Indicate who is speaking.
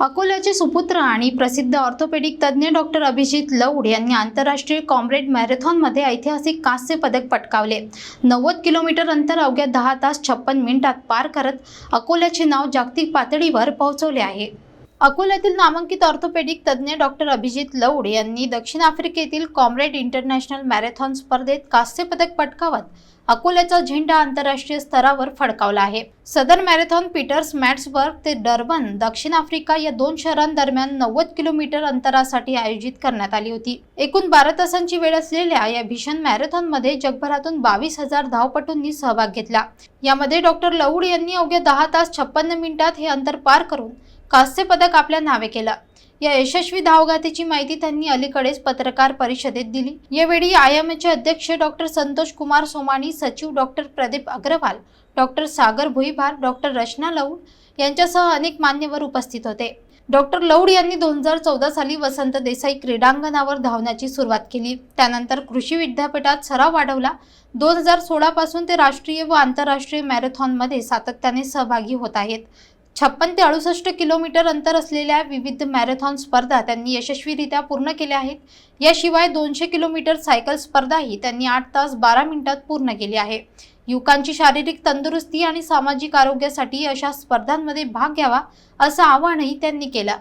Speaker 1: अकोल्याचे सुपुत्र आणि प्रसिद्ध ऑर्थोपेडिक तज्ज्ञ डॉक्टर अभिजित लौड यांनी आंतरराष्ट्रीय कॉम्रेड मॅरेथॉनमध्ये ऐतिहासिक कांस्य पदक पटकावले. नव्वद किलोमीटर अंतर अवघ्या दहा तास छप्पन मिनिटात पार करत अकोल्याचे नाव जागतिक पातळीवर पोहोचवले आहे. अकोल्यातील नामांकित ऑर्थोपेडिक तज्ज्ञ डॉक्टर अभिजित लौड यांनी दक्षिण आफ्रिकेतील कॉम्रेड इंटरनॅशनल मॅरेथॉन स्पर्धेत कांस्य पदक पटकावत अकोल्याचा झेंडा आंतरराष्ट्रीय स्तरावर फडकावला आहे. सदर मॅरेथॉन पीटर्स मॅट्सबर्ग ते डर्बन दक्षिण आफ्रिका या दोन शहरांदरम्यान नव्वद किलोमीटर अंतरासाठी आयोजित करण्यात आली होती. एकूण बारा तासांची वेळ असलेल्या या भीषण मॅरेथॉनमध्ये जगभरातून बावीस हजार धावपटूंनी सहभाग घेतला. यामध्ये डॉक्टर लौड यांनी अवघ्या दहा तास छप्पन्न मिनिटात हे अंतर पार करून कांस्य पदक आपल्या नावे केलं. या यशस्वी धावगातीची माहिती त्यांनी अलीकडेच पत्रकार परिषदेत दिली. यावेळी आय एम एचे अध्यक्ष डॉक्टर संतोष कुमार सोमानी सचिव doctor Pradeep Agrawal doctor Sagar Bhuibhar doctor Rachna Laud यांच्यासह अनेक मान्यवर उपस्थित होते. डॉक्टर लौड यांनी दोन हजार चौदा साली वसंत देसाई क्रीडांगणावर धावण्याची सुरुवात केली. त्यानंतर कृषी विद्यापीठात सराव वाढवला. दोन हजार सोळापासून ते राष्ट्रीय व आंतरराष्ट्रीय मॅरेथॉनमध्ये सातत्याने सहभागी होत आहेत. छप्पन ते अडुसष्ट किलोमीटर अंतर असलेल्या विविध मॅरेथॉन स्पर्धा त्यांनी यशस्वीरित्या पूर्ण केल्या आहेत. याशिवाय दोनशे किलोमीटर सायकल स्पर्धाही त्यांनी आठ तास बारा मिनिटात पूर्ण केली आहे. युवकांची शारीरिक तंदुरुस्ती आणि सामाजिक आरोग्यासाठी अशा स्पर्धांमध्ये भाग घ्यावा असं आवाहनही त्यांनी केलं.